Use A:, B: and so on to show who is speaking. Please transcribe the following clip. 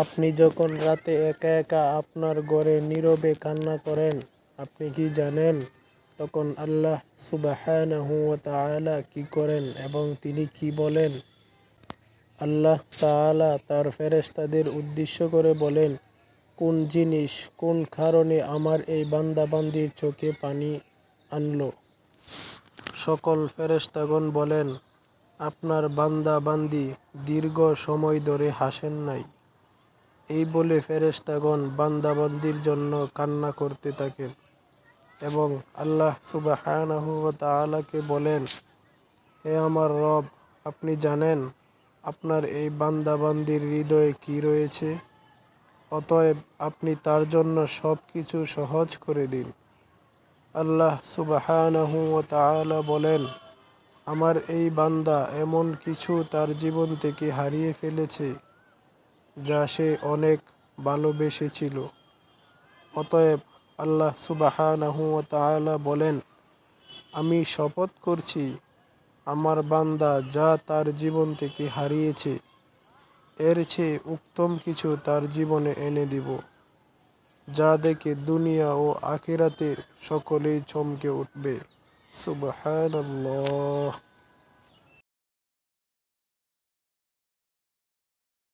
A: আপনি যখন রাতে একা একা আপনার ঘরে নীরবে কান্না করেন, আপনি কি জানেন তখন আল্লাহ তাআলা কি করেন এবং তিনি কি বলেন? আল্লাহ তাআলা তার ফেরেশতাদের উদ্দেশ্য করে বলেন, কোন জিনিস কোন কারণে আমার এই বান্দাবান্দির চোখে পানি আনলো? সকল ফেরেশতাগণ বলেন, আপনার বান্দা বান্দি দীর্ঘ সময় ধরে হাসেন নাই। এই বলে ফেরেশতাগণ বান্দা বান্দির জন্য কান্না করতে থাকেন এবং আল্লাহ সুবহানাহু ওয়া তাআলাকে বলেন, হে আমার রব, আপনি জানেন আপনার এই বান্দা বান্দির হৃদয়ে কি রয়েছে? অতএব আপনি তার জন্য সব কিছু সহজ করে দিন। আল্লাহ সুবহানাহু ওয়া তাআলা বলেন, আমার এই বান্দা এমন কিছু তার জীবন থেকে হারিয়ে ফেলেছে যা সে অনেক ভালোবেসেছিল। অতএব আল্লাহ সুবহানাহু বলেন, আমি শপথ করছি, আমার বান্দা যা তার জীবন থেকে হারিয়েছে, এর চেয়ে উত্তম কিছু তার জীবনে এনে দিব, যা দেখে দুনিয়া ও আখিরাতের সকলেই চমকে উঠবে। সুবহানাল্লাহ।